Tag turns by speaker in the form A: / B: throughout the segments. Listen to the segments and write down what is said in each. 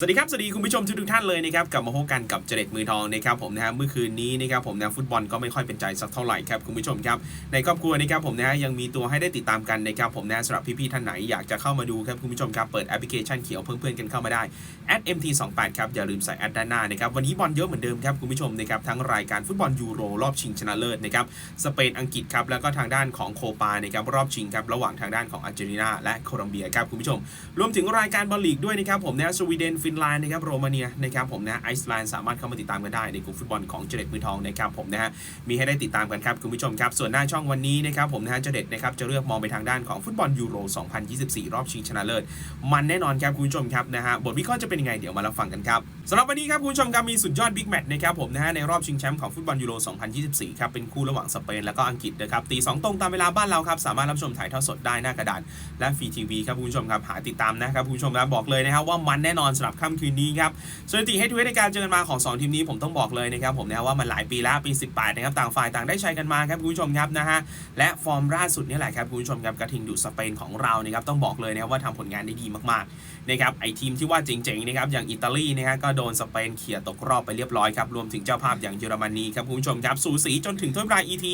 A: สวัสดีครับ สวัสดีคุณผู้ชมทุกท่านเลยนะครับกลับมาพบกันกับเจเด็ดมือทองนะครับผมนะฮะเมื่อคืนนี้นะครับผมนะฟุตบอลก็ไม่ค่อยเป็นใจสักเท่าไหร่ครับคุณผู้ชมครับในครอบครัวนะครับผมนะฮะยังมีตัวให้ได้ติดตามกันนะครับผมนะสำหรับพี่ๆท่านไหนอยากจะเข้ามาดูครับคุณผู้ชมครับเปิดแอปพลิเคชันเขียวเพื่อนๆกันเข้ามาได้ @mt28 ครับอย่าลืมใส่แอดด้านหน้านะครับวันนี้บอลเยอะเหมือนเดิมครับคุณผู้ชมนะครับทั้งรายการฟุตบอลยูโรรอบชิงชนะเลิศนะครับสเปนอังกฤษครับแล้วก็ทางด้านของโคปานะครับรอบชิงครับระหว่างทางด้านของอาร์เจนตินาและโคลอมเบียครับคุณผู้ชมรวมถึงรายการบอลลีกด้วยนะครับผมนะสวีเดนฟินแลนด์นะครับโรมาเนียนะครับผมนะไอซ์แลนด์สามารถเข้ามาติดตามกันได้ในกลุ่มฟุตบอลของเจเด็ดมือทองนะครับผมนะฮะมีให้ได้ติดตามกันครับคุณผู้ชมครับ ส่วนหน้าช่องวันนี้นะครับผมนะฮะเจเด็ดนะครับจะเลือกมองไปทางด้านของฟุตบอลยูโร 2024 รอบชิงชนะเลิศมันแน่นอนครับคุณผู้ชมครับนะฮะบทวิเคราะห์จะเป็นยังไงเดี๋ยวมารับฟังกันครับสำหรับวันนี้ครับคุณผู้ชมครับมีสุดยอดบิ๊กแมตช์นะครับผมนะฮะในรอบชิงแชมป์ของฟุตบอลยูโร 2024 ครับเป็นคู่ระหว่างสเปนแล้วก็อังกฤษนะครับตีสองตรงตามเวลาบ้านเราครับสามารถรับชมถ่ายทอดสดได้หน้ากระดานและฟรีทีวีครับคุณผู้ชมครับหาติดตามนะครับคุณผู้ชมครับบอกเลยนะครับว่ามันแน่นอนสำหรับค่ำคืนนี้ครับสถิติให้ทวในการเจอกันมาของ 2 ทีมนี้ผมต้องบอกเลยนะครับผมนะว่ามันหลายปีแล้วปี 18นะครับต่างฝ่ายต่างได้ใช้กันมาครับคุณผู้ชมครับนะฮะและฟอร์มล่าสุดนี่แหละครับคุณผู้ชมครับกระทิงดุสเปนของเรานะครับต้องบอกเลยนะครับว่าทำผลงานได้ดีมากๆนะครับไอทีมที่ว่าเจ๋งๆนะครับอย่างอิตาลีนะฮะก็โดนสเปนเขี่ยตกรอบไปเรียบร้อยครับรวมถึงเจ้าภาพอย่างเยอรมนีครับคุณผู้ชมครับสูสีจนถึงถ้วยระราช ET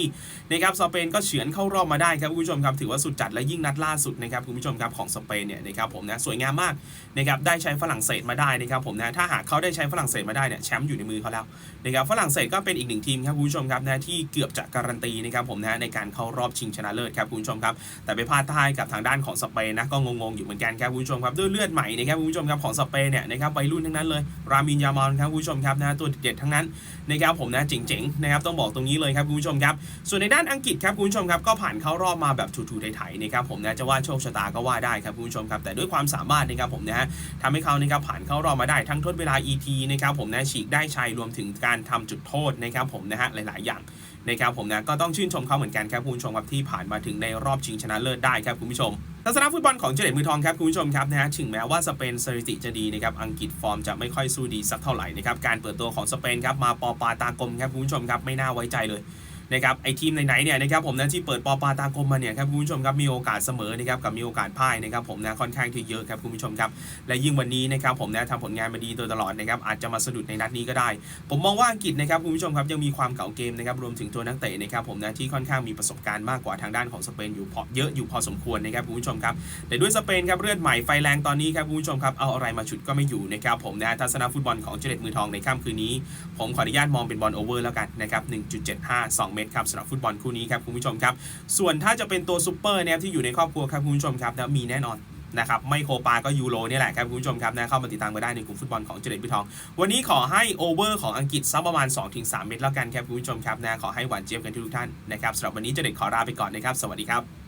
A: นะครับสเปนก็เฉือนเข้ารอบมาได้ครับคุณผู้ชมครับถือว่าสุดจัดและยิ่งนัดล่าสุดนะครับคุณผู้ชมครับของสเปนเนี่ยนะครับผมนะสวยงามมากนะครับได้ใช้ฝรั่งเศสมาได้นะครับผมนะถ้าหากเขาได้ใช้ฝรั่งเศสมาได้เนี่ยแชมป์อยู่ในมือเขาแล้วนะครับฝรั่งเศสก็เป็นอีกหนึ่งทีมครับคุณผู้ชมครับนะที่เกือบจะการันตีนะครับผมนะในการเข้ารอบชิงชนะเลิศครับคุณผู้ชมครับแต่ไปพลาดท่ายกับทางด้านของสเปนนะก็งงๆอยู่เหมือนกันครับคุณผู้ชมครับด้วยเลือดใหม่นะครับคุณผู้ชมครับของสเปนเนี่ยนะครับวัยรุ่นทั้งนั้นเลย รามินยามอนครับคุณผู้ชมครับนะตัวเด็ดๆทั้งนั้นนะครับผมนะเจ๋งๆนะครับต้องบอกตรงนี้เลยครับคุณผู้ชมครับส่วนในด้านอังกฤษครับคุณผู้ชมครับก็ผ่านเข้ารอบมาแบบถูๆไถๆนะครับผมนะจะว่าโชคชะตาก็ว่าได้ครับคุณผู้ชมครับแต่ด้วยความสามารถนะครับผมนะฮะทำให้เขานะครับผ่านเข้ารอบมาได้ทั้งทดเวลา ET นะครับผมนะฉีกได้ชัยรวมถึงการทำจุดโทษนะครับผมนะฮะหลาย ๆ อย่างนะครับผมนะก็ต้องชื่นชมเขาเหมือนกันครับคุณผู้ชมครับที่ผ่านมาถึงในรอบชิงชนะเลิศได้ครับคุณผู้ชมทัศนะฟุตบอลของเจเด็ดมือทองครับคุณผู้ชมครับนะฮะถึงแม้ว่าสเปนสถิติจะดีนะครับอังกฤษฟอร์มจะไม่ค่อยสู้ดีสักเท่าไหร่นะครับการเปิดตัวของสเปนครับมาปอปาตากลมครับคุณผู้ชมครับไม่น่าไว้ใจเลย นะครับไอทีมไหนๆเนี่ยนะครับผมนะที่เปิดปอปาตากลมมาเนี่ยครับคุณผู้ชมครับมีโอกาสเสมอนะครับกับมีโอกาสพ่ายนะครับผมนะค่อนข้างที่เยอะครับคุณผู้ชมครับและยิ่งวันนี้นะครับผมนะทำผลงานมาดีโดยตลอดนะครับอาจจะมาสะดุดในนัดนี้ก็ได้ ผมมองว่าอังกฤษนะครับคุณผู้ชมครับยังมีความเก่าเกมนะครับรวมถึงตัวนักเตะนะครับผมนะที่ค่อนข้างมีประสบการณ์มากกว่าทางด้านของสเปนอยู่พอเยอะอยู่พอสมควรนะครับคุณผู้ชมครับแต่ด้วยสเปนครับเลือดใหม่ไฟแรงตอนนี้ครับคุณผู้ชมครับเอาอะไรมาฉุดก็ไม่อยู่นะครับผมนะทัศนฟุตบอลของเจเด็ดมือทองในค่ำคืนนี้ ผมขออนุญาตมองเป็นบอลโอเวอร์แล้วกันนะครับ1.75 2เม็ดครับสำหรับฟุตบอลคู่นี้ครับคุณผู้ชมครับ ส่วนถ้าจะเป็นตัวซูเปอร์นะครับที่อยู่ในครอบครัวครับคุณผู้ชมครับนะมีแน่นอนนะครับไม่โคปาก็ยูโรนี่แหละครับคุณผู้ชมครับนะเข้ามาติดตามมาได้ในกลุ่มฟุตบอลของเจเดนพิทอง วันนี้ขอให้โอเวอร์ของอังกฤษสักประมาณ 2-3 เมตรแล้วกันครับคุณผู้ชมครับนะขอให้หวานเจี๊ยบกันทุกท่านนะครับสำหรับวันนี้เจเดนขอลาไปก่อนนะครับสวัสดีครับ